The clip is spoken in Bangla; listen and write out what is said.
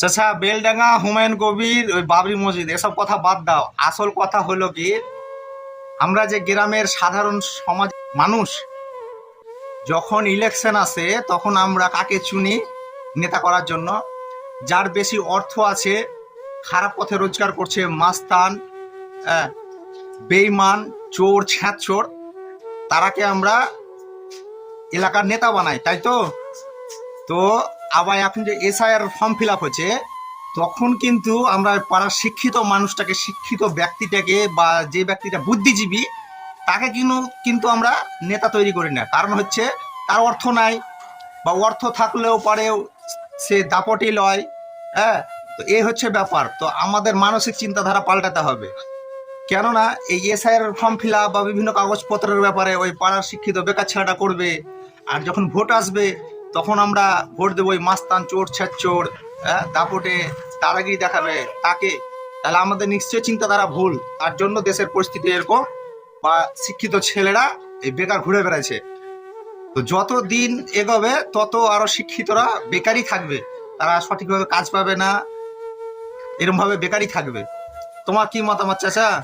চাচা, বেলডাঙ্গা, হুমায়ুন কবির, ওই বাবরি মসজিদ, এসব কথা বাদ দাও। আসল কথা হলো কি, আমরা যে গ্রামের সাধারণ সমাজ মানুষ, যখন ইলেকশন আসে, তখন আমরা কাকে চুনি নেতা করার জন্য? যার বেশি অর্থ আছে, খারাপ পথে রোজগার করছে, মাস্তান বেইমান, চোর ছ্যাঁচ চোর তারাকে আমরা এলাকার নেতা বানাই, তাই তো? তো আবার এখন যে এসআইআর ফর্ম ফিল আপ হচ্ছে, তখন কিন্তু আমরা পাড়ার শিক্ষিত মানুষটাকে, শিক্ষিত ব্যক্তিটাকে বা যে ব্যক্তিটা বুদ্ধিজীবী, তাকে কিন্তু কিন্তু আমরা নেতা তৈরি করি না। কারণ হচ্ছে তার অর্থ নাই, বা অর্থ থাকলেও পারেও সে দাপটি লয় হ্যাঁ? তো এই হচ্ছে ব্যাপার। তো আমাদের মানসিক চিন্তাধারা পাল্টাতে হবে। কেননা এই এসআইআর ফর্ম ফিল আপ বা বিভিন্ন কাগজপত্রের ব্যাপারে ওই পাড়ার শিক্ষিত বেকার ছেলেটা করবে, আর যখন ভোট আসবে তখন আমরা ভোট দেবো ওই মাস্তান চোর ছ্যাচ চোর হ্যাঁ দাপটে তারাগিরি দেখাবে তাকে। তাহলে আমাদের নিশ্চয় চিন্তাধারা ভুল। তার জন্য দেশের পরিস্থিতি এরকম, বা শিক্ষিত ছেলেরা এই বেকার ঘুরে বেড়াচ্ছে। তো যত দিন এগোবে, তত আরও শিক্ষিতরা বেকারই থাকবে। তারা সঠিকভাবে কাজ পাবে না এরকম ভাবে বেকারই থাকবে। তোমার কি মতামত, চাচা?